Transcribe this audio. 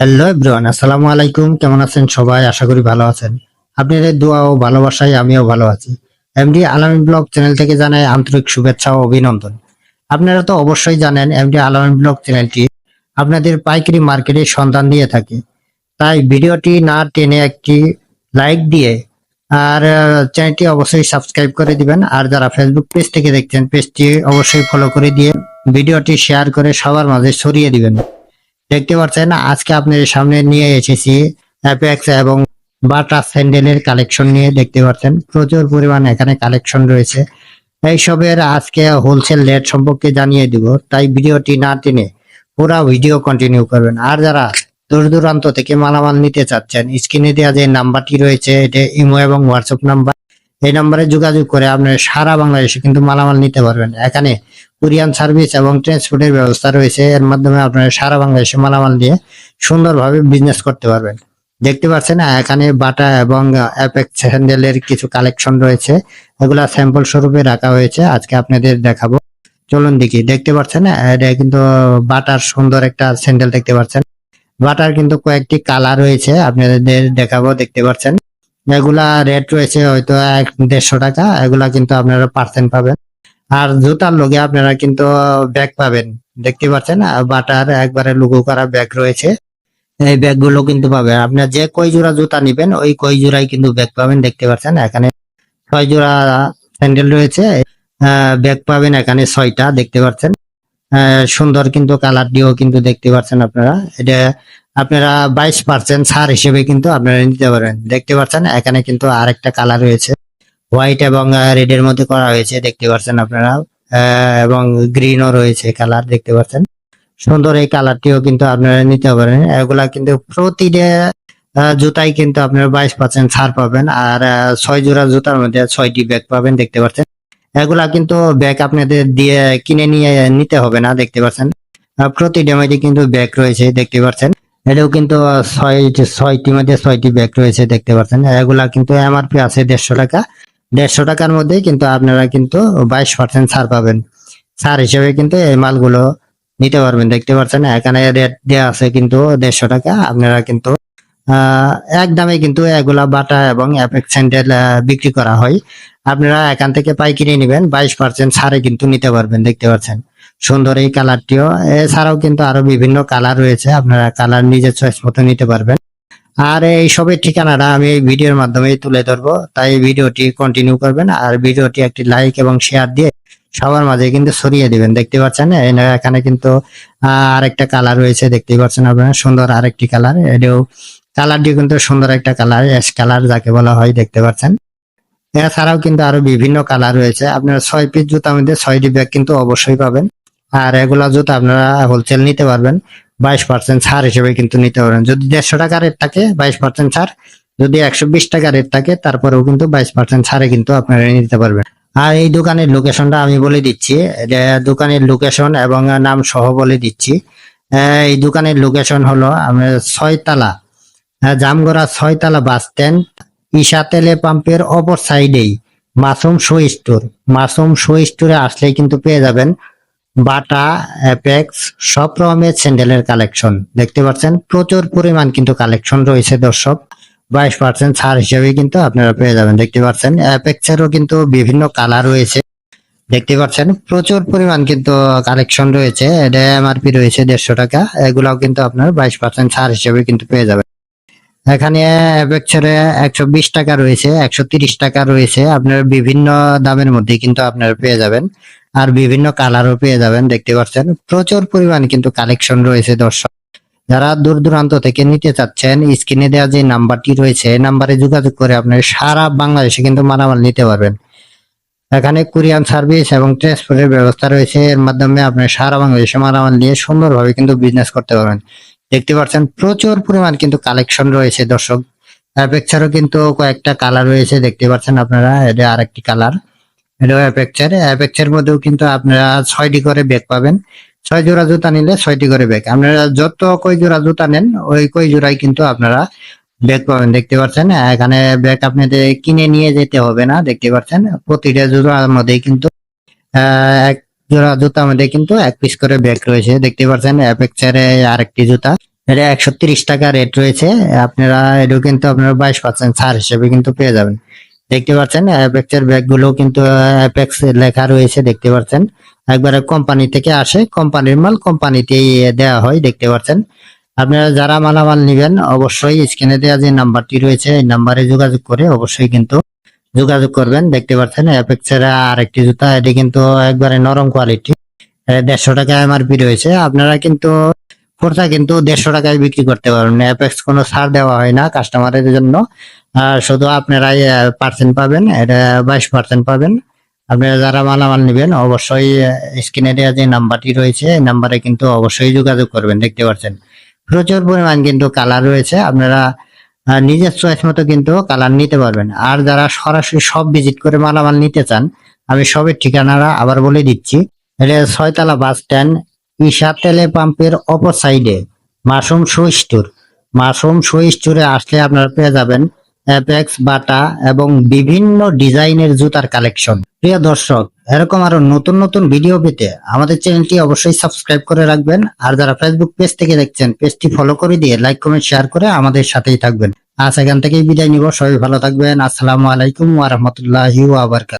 Hello everyone, আসসালামু আলাইকুম। কেমন আছেন সবাই? আশা করি ভালো আছেন। আপনাদের দোয়া ও ভালোবাসায় আমিও ভালো আছি। এমডি আলামিন ব্লগ চ্যানেল থেকে জানাই আন্তরিক শুভেচ্ছা ও অভিনন্দন। আপনারা তো অবশ্যই জানেন, এমডি আলামিন ব্লগ চ্যানেলটি আপনাদের পাইকারি মার্কেটে সন্ধান দিয়ে থাকে। তাই ভিডিওটি না টেনে একটি লাইক দিয়ে আর চ্যানেলটি অবশ্যই সাবস্ক্রাইব করে দিবেন। আর যারা ফেসবুক পেজ থেকে দেখছেন, পেজটি অবশ্যই ফলো করে দিয়ে ভিডিওটি শেয়ার করে সবার মাঝে ছড়িয়ে দিবেন। দেখতে পাচ্ছেন, আজকে আপনাদের সামনে নিয়ে এসেছি অ্যাপেক্স এবং বাটা স্যান্ডেলের কালেকশন নিয়ে দেখতে পাচ্ছেন। প্রচুর পরিমাণ এখানে কালেকশন রয়েছে। এইসবের আজকে হোলসেল রেট সম্পর্কে জানিয়ে দিব, তাই ভিডিওটি না টেনে পুরো ভিডিও কন্টিনিউ করবেন। আর যারা দূর দূরান্ত থেকে মালামাল নিতে চাচ্ছেন স্ক্রিনে দেওয়া যে নাম্বারটি রয়েছে, এটা ইমো এবং হোয়াটসঅ্যাপ নাম্বার, এই নাম্বারে যোগাযোগ করে আপনারা সারা বাংলাদেশে কিন্তু মালামাল নিতে পারবেন। এখানে কুরিয়ান সার্ভিস এবং ট্রান্সপোর্টের ব্যবস্থা রয়েছে। এর মাধ্যমে আপনারা সারা বাংলাদেশে মালামাল দিয়ে সুন্দরভাবে বিজনেস করতে পারবেন। দেখতে পাচ্ছেন, এখানে বাটা এবং অ্যাপেক্স হ্যান্ডেলের কিছু কালেকশন রয়েছে। এগুলা স্যাম্পল স্বরূপে রাখা হয়েছে। আজকে আপনাদের দেখাবো। চলুন দেখি। দেখতে পাচ্ছেন, এটা কিন্তু বাটার সুন্দর একটা স্যান্ডেল দেখতে পাচ্ছেন। বাটার কিন্তু কয়েকটি কালার রয়েছে, আপনাদের দেখাবো। দেখতে পাচ্ছেন, এগুলা রেট রয়েছে হয়তো এক দেড়শো টাকা। এগুলা কিন্তু আপনারা পার্সেন্ট পাবেন। আর জুতার লগে আপনারা কিন্তু ব্যাগ পাবেন। দেখতে পাচ্ছেন বাটার, একবারে লুগো করা ব্যাগ রয়েছে। এই ব্যাগগুলো কিন্তু পাবেন। আপনার যে কই জোড়া জুতা নিবেন, ওই কই জোড়াই কিন্তু ব্যাগ পাবেন। দেখতে পাচ্ছেন, এখানে ছয় জোড়া স্যান্ডেল রয়েছে। ব্যাগ পাবেন এখানে ছয়টা, দেখতে পাচ্ছেন। সুন্দর কিন্তু কালার দিয়েও কিন্তু দেখতে পাচ্ছেন আপনারা। এটা আপনারা বাইশ পার্সেন্ট ছাড় হিসেবে কিন্তু আপনারা নিতে পারেন দেখতে পাচ্ছেন, এখানে কিন্তু আরেকটা কালার রয়েছে। হোয়াইট এবং রেড এর মধ্যে করা হয়েছে দেখতে পাচ্ছেন আপনারা। আহ, এবং গ্রিনও রয়েছে কালার দেখতে পাচ্ছেন। সুন্দর এই কালারটিও কিন্তু আপনারা নিতে পারেন। এগুলা কিন্তু প্রতিটা আহ, জুতাই কিন্তু আপনারা বাইশ পার্সেন্ট ছাড় পাবেন। আর ছয় জোড়া জুতার মধ্যে ছয়টি ব্যাগ পাবেন দেখতে পাচ্ছেন। এগুলা কিন্তু ব্যাগ আপনাদের দিয়ে কিনে নিয়ে নিতে হবে না দেখতে পাচ্ছেন। প্রতিটা মধ্যে কিন্তু ব্যাগ রয়েছে দেখতে পাচ্ছেন। এটাও কিন্তু ছয় ছয়টি মধ্যে ছয়টি ব্যাগ রয়েছে দেখতে পাচ্ছেন। এগুলা কিন্তু এমআরপি আছে দেড়শো টাকা। দেড়শো টাকার মধ্যে কিন্তু আপনারা কিন্তু বাইশ পার্সেন্ট ছাড় পাবেন। ছাড় হিসেবে কিন্তু এই মালগুলো নিতে পারবেন। দেখতে পাচ্ছেন, এখানে রেট দেওয়া আছে কিন্তু দেড়শো টাকা। আপনারা কিন্তু এক দামে কিন্তু এগুলা বাটা এবং স্যান্ডেল বিক্রি করা হয়। আপনারা এখান থেকে পাইকিরি নেবেন, বাইশ পার্সেন্ট ছাড়ে কিন্তু নিতে পারবেন। দেখতে পাচ্ছেন, সুন্দর এই কালারটিও এছাড়াও কিন্তু আরও বিভিন্ন কালার রয়েছে। আপনারা কালার নিজের চয়েস মতো নিতে পারবেন। আর এই সবের ঠিকানাটা আমি এই ভিডিওর মাধ্যমে তুলে ধরবো। তাই ভিডিওটি কন্টিনিউ করবেন আর ভিডিওটি একটি লাইক এবং শেয়ার দিয়ে সবার মাঝে কিন্তু ছড়িয়ে দিবেন। দেখতে পাচ্ছেন? এখানে কিন্তু আরেকটা কালার রয়েছে। দেখতে পাচ্ছেন আপনারা? সুন্দর আরেকটি কালার এটাও কালারটি কিন্তু সুন্দর একটা কালার অ্যাশ কালার যাকে বলা হয়, দেখতে পাচ্ছেন? এছাড়াও কিন্তু আরও বিভিন্ন কালার রয়েছে। আপনারা ছয় পিস জুতার মধ্যে ছয়টি ব্যাগ কিন্তু অবশ্যই পাবেন। আর এগুলা জুতা আপনারা হোলসেল নিতে পারবেন। বাইশ পার্সেন্ট ছাড় হিসেবে কিন্তু নিতে পারেন। যদি দেড়শো টাকা রেট থাকে, বাইশ পার্সেন্ট ছাড়। যদি একশো বিশ টাকা রেট থাকে, তারপরেও কিন্তু বাইশ পার্সেন্ট ছাড়ে কিন্তু আপনারা নিতে পারবেন। আর এই দোকানের লোকেশনটা আমি বলে দিচ্ছি। দোকানের লোকেশন এবং নাম সহ বলে দিচ্ছি। এই দোকানের লোকেশন হলো আমরা ছয়তলা জামগড়া ছয়তলা বাস স্ট্যান্ড ঈশা তেলে পাম্পের অপর সাইডেই Masum shoe store. Masum shoe স্টোরে আসলেই কিন্তু পেয়ে যাবেন বাটা অ্যাপেক্স সব রকমের স্যান্ডেলের কালেকশন দেখতে পাচ্ছেন, প্রচুর পরিমাণ কিন্তু কালেকশন রয়েছে দর্শক। বাইশ পার্সেন্ট ছাড় হিসেবে কিন্তু আপনারা পেয়ে যাবেন। দেখতে পাচ্ছেন অ্যাপেক্সেরও কিন্তু বিভিন্ন কালার রয়েছে। দেখতে পাচ্ছেন, প্রচুর পরিমাণ কিন্তু কালেকশন রয়েছে। এটা এমআরপি রয়েছে দেড়শো টাকা। এগুলাও কিন্তু আপনার বাইশ পার্সেন্ট ছাড় হিসেবে কিন্তু পেয়ে যাবেন। এখানে অ্যাপেক্সের একশো বিশ টাকা রয়েছে, একশো তিরিশ টাকা রয়েছে। আপনার বিভিন্ন দামের মধ্যে কিন্তু আপনারা পেয়ে যাবেন। আর বিভিন্ন কালারও পেয়ে যাবেন, দেখতে পাচ্ছেন। প্রচুর পরিমাণ কিন্তু কালেকশন রয়েছে, দর্শক। যারা দূর দূরান্ত থেকে নিতে চাচ্ছেন স্ক্রিনে দেওয়া যে নাম্বারটি রয়েছে নাম্বারে যোগাযোগ করে আপনি সারা বাংলাদেশে কিন্তু মালামাল নিতে পারবেন। এখানে কুরিয়ান সার্ভিস এবং ট্রান্সপোর্টের ব্যবস্থা রয়েছে, এর মাধ্যমে আপনি সারা বাংলাদেশে মালামাল নিয়ে সুন্দরভাবে কিন্তু বিজনেস করতে পারবেন। দেখতে পাচ্ছেন, প্রচুর পরিমাণ কিন্তু কালেকশন রয়েছে, দর্শক। অ্যাপেক্সারও কিন্তু কয়েকটা কালার রয়েছে, দেখতে পাচ্ছেন আপনারা, এটা আরেকটি কালার এটা অ্যাপেক্সার অ্যাপেক্সের মধ্যেও কিন্তু আপনারা ছয়টি করে ব্যাগ পাবেন। ছয় জোড়া জুতা নিলে ছয়টি করে ব্যাগ আপনারা যত কই জোড়া জুতা নেন, ওই কই জোড়াই কিন্তু আপনারা ব্যাগ পাবেন। দেখতে পাচ্ছেন, এখানে ব্যাগ আপনাদের কিনে নিয়ে যেতে হবে না, দেখতে পাচ্ছেন? প্রতিটা জোড়ার মধ্যেই কিন্তু এক জোড়া জুতার মধ্যে কিন্তু এক পিস করে ব্যাগ রয়েছে। দেখতে পাচ্ছেন অ্যাপেক্সারে আরেকটি জুতা। এটা একশো টাকা রেট রয়েছে। আপনারা এটাও কিন্তু আপনারা বাইশ পার্সেন্ট ছাড় হিসেবে কিন্তু পেয়ে যাবেন। দেখতে পাচ্ছেন অ্যাপেক্স এর ব্যাগগুলো কিন্তু অ্যাপেক্স লেখা রয়েছে, দেখতে পাচ্ছেন। একবারে কোম্পানি থেকে আসে কোম্পানির মাল কোম্পানিতেই দেওয়া হয়, দেখতে পাচ্ছেন। আপনারা যারা মালামাল নেবেন, অবশ্যই স্ক্রিনে দেওয়া যে নাম্বারটি রয়েছে, এই নাম্বারে যোগাযোগ করে অবশ্যই কিন্তু যোগাযোগ করবেন। দেখতে পাচ্ছেন অ্যাপেক্স এর আরেকটি জুতা, এটি কিন্তু একবারে নরম কোয়ালিটি দেড়শো টাকা এমআরপি রয়েছে। আপনারা কিন্তু কোর্সা কিন্তু দেড়শো টাকায় বিক্রি করতে পারবেন। অ্যাপেক্স কোনো ছাড় দেওয়া হয় না কাস্টমারের জন্য। শুধু আপনারাই পার্সেন্ট পাবেন, এটা বাইশ পার্সেন্ট পাবেন। আপনারা যারা মালামাল নেবেন, অবশ্যই স্ক্রিনে দেওয়া যে নাম্বারটি রয়েছে, এই নাম্বারে কিন্তু অবশ্যই যোগাযোগ করবেন, দেখতে পাচ্ছেন। প্রচুর পরিমাণ কিন্তু কালার রয়েছে, আপনারা নিজের চয়েস মতো কিন্তু কালার নিতে পারবেন। আর যারা সরাসরি সব ভিজিট করে মালামাল নিতে চান, আমি সবের ঠিকানাটা আবার বলে দিচ্ছি। এটা ছয়তলা বাস স্ট্যান্ড ঈশা তেলে পাম্পের অপর সাইডে Masum shoe store Masum shoe স্টোরে আসলে আপনারা পেয়ে যাবেন অ্যাপেক্স বাটা এবং বিভিন্ন ডিজাইনের জুতার কালেকশন। প্রিয় দর্শক, এরকম আরও নতুন নতুন ভিডিও পেতে আমাদের চ্যানেলটি অবশ্যই সাবস্ক্রাইব করে রাখবেন আর যারা ফেসবুক পেজ থেকে দেখছেন পেজটি ফলো করে দিয়ে লাইক কমেন্ট শেয়ার করে আমাদের সাথেই থাকবেন। আজ এখান থেকেই বিদায় নিব। সবাই ভালো থাকবেন। আসসালামু আলাইকুম ওয়া রাহমাতুল্লাহি ওয়া বারাকাতুহু।